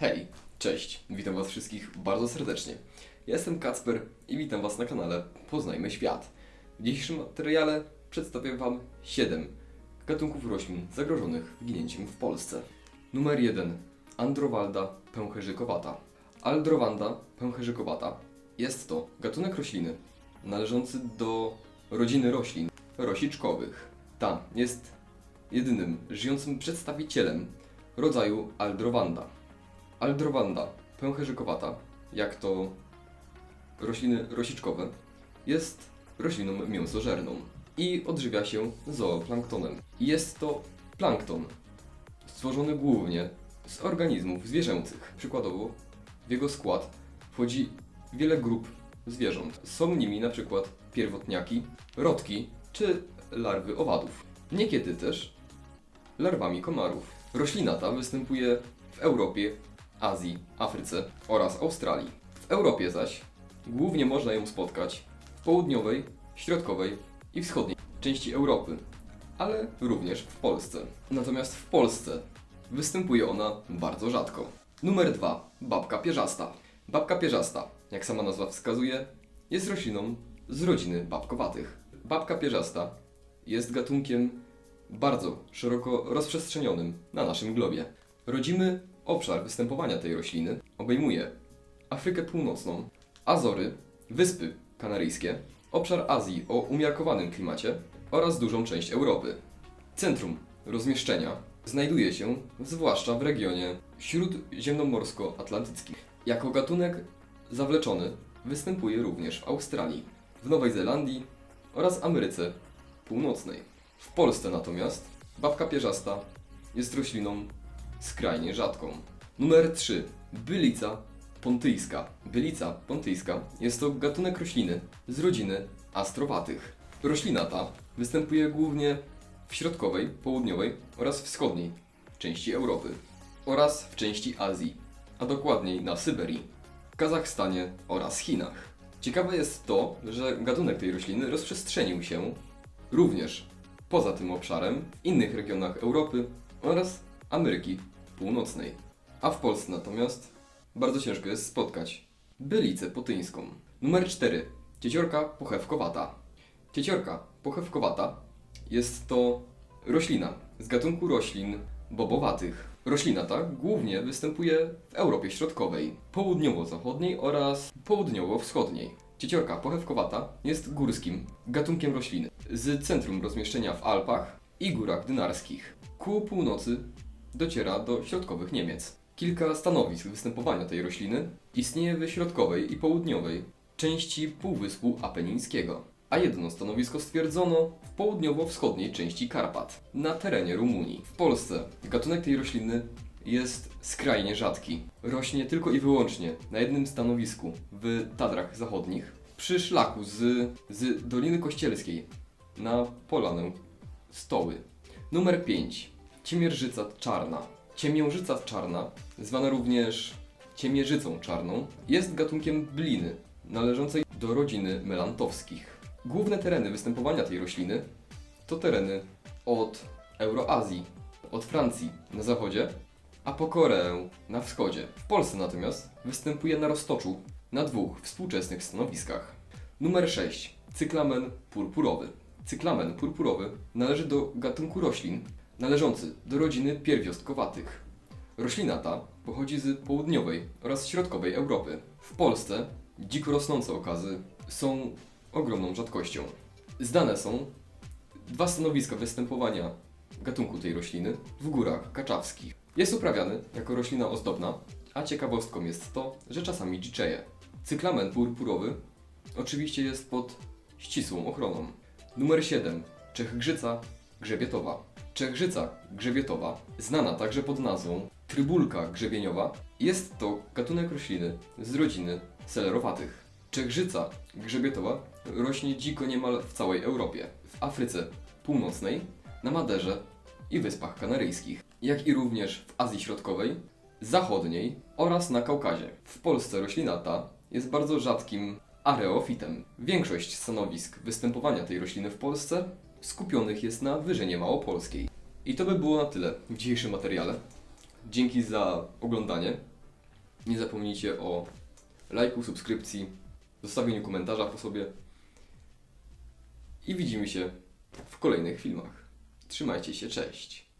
Hej, cześć, witam Was wszystkich bardzo serdecznie. Jestem Kacper i witam Was na kanale Poznajmy Świat. W dzisiejszym materiale przedstawię Wam 7 gatunków roślin zagrożonych wyginięciem w Polsce. Numer 1. Androwalda pęcherzykowata. Aldrowanda pęcherzykowata jest to gatunek rośliny należący do rodziny roślin rosiczkowych. Ta jest jedynym żyjącym przedstawicielem rodzaju Aldrowanda. Aldrowanda pęcherzykowata, jak to rośliny rosiczkowe, jest rośliną mięsożerną i odżywia się zooplanktonem. Jest to plankton stworzony głównie z organizmów zwierzęcych. Przykładowo w jego skład wchodzi wiele grup zwierząt. Są nimi na przykład pierwotniaki, rodki czy larwy owadów. Niekiedy też larwami komarów. Roślina ta występuje w Europie, Azji, Afryce oraz Australii. W Europie zaś głównie można ją spotkać w południowej, środkowej i wschodniej części Europy, ale również w Polsce. Natomiast w Polsce występuje ona bardzo rzadko. Numer 2. Babka pierzasta. Babka pierzasta, jak sama nazwa wskazuje, jest rośliną z rodziny babkowatych. Babka pierzasta jest gatunkiem bardzo szeroko rozprzestrzenionym na naszym globie. Rodzimy obszar występowania tej rośliny obejmuje Afrykę Północną, Azory, Wyspy Kanaryjskie, obszar Azji o umiarkowanym klimacie oraz dużą część Europy. Centrum rozmieszczenia znajduje się zwłaszcza w regionie śródziemnomorsko-atlantyckim. Jako gatunek zawleczony występuje również w Australii, w Nowej Zelandii oraz Ameryce Północnej. W Polsce natomiast babka pierzasta jest rośliną skrajnie rzadką. Numer 3. Bylica pontyjska. Bylica pontyjska jest to gatunek rośliny z rodziny astrowatych. Roślina ta występuje głównie w środkowej, południowej oraz wschodniej części Europy oraz w części Azji, a dokładniej na Syberii, Kazachstanie oraz Chinach. Ciekawe jest to, że gatunek tej rośliny rozprzestrzenił się również poza tym obszarem w innych regionach Europy oraz Ameryki Północnej. A w Polsce natomiast bardzo ciężko jest spotkać bylicę potyńską. Numer 4. Cieciorka pochewkowata. Cieciorka pochewkowata jest to roślina z gatunku roślin bobowatych. Roślina ta głównie występuje w Europie Środkowej, południowo-zachodniej oraz południowo-wschodniej. Cieciorka pochewkowata jest górskim gatunkiem rośliny z centrum rozmieszczenia w Alpach i górach dynarskich. Ku północy dociera do środkowych Niemiec. Kilka stanowisk występowania tej rośliny istnieje w środkowej i południowej części Półwyspu Apenińskiego, a jedno stanowisko stwierdzono w południowo-wschodniej części Karpat, na terenie Rumunii. W Polsce gatunek tej rośliny jest skrajnie rzadki. Rośnie tylko i wyłącznie na jednym stanowisku w Tatrach Zachodnich, przy szlaku z, z Doliny Kościelskiej na Polanę Stoły. Numer 5. Ciemierzyca czarna. Ciemiężyca czarna, zwana również ciemierzycą czarną, jest gatunkiem bliny należącej do rodziny melantowskich. Główne tereny występowania tej rośliny to tereny od Euroazji, od Francji na zachodzie, a po Koreę na wschodzie. W Polsce natomiast występuje na roztoczu na dwóch współczesnych stanowiskach. Numer 6. Cyklamen purpurowy. Cyklamen purpurowy należy do gatunku roślin należący do rodziny pierwiostkowatych. Roślina ta pochodzi z południowej oraz środkowej Europy. W Polsce dziko rosnące okazy są ogromną rzadkością. Zdane są dwa stanowiska występowania gatunku tej rośliny w górach kaczawskich. Jest uprawiany jako roślina ozdobna, a ciekawostką jest to, że czasami dziczeje. Cyklamen purpurowy oczywiście jest pod ścisłą ochroną. Numer 7. Czechgrzyca grzebietowa. Czechgrzyca grzebietowa, znana także pod nazwą trybulka grzebieniowa, jest to gatunek rośliny z rodziny selerowatych. Czechgrzyca grzebietowa rośnie dziko niemal w całej Europie, w Afryce Północnej, na Maderze i Wyspach Kanaryjskich, jak i również w Azji Środkowej, Zachodniej oraz na Kaukazie. W Polsce roślina ta jest bardzo rzadkim areofitem. Większość stanowisk występowania tej rośliny w Polsce skupionych jest na Wyżynie Małopolskiej. I to by było na tyle w dzisiejszym materiale. Dzięki za oglądanie. Nie zapomnijcie o lajku, subskrypcji, zostawieniu komentarza po sobie. I widzimy się w kolejnych filmach. Trzymajcie się, cześć.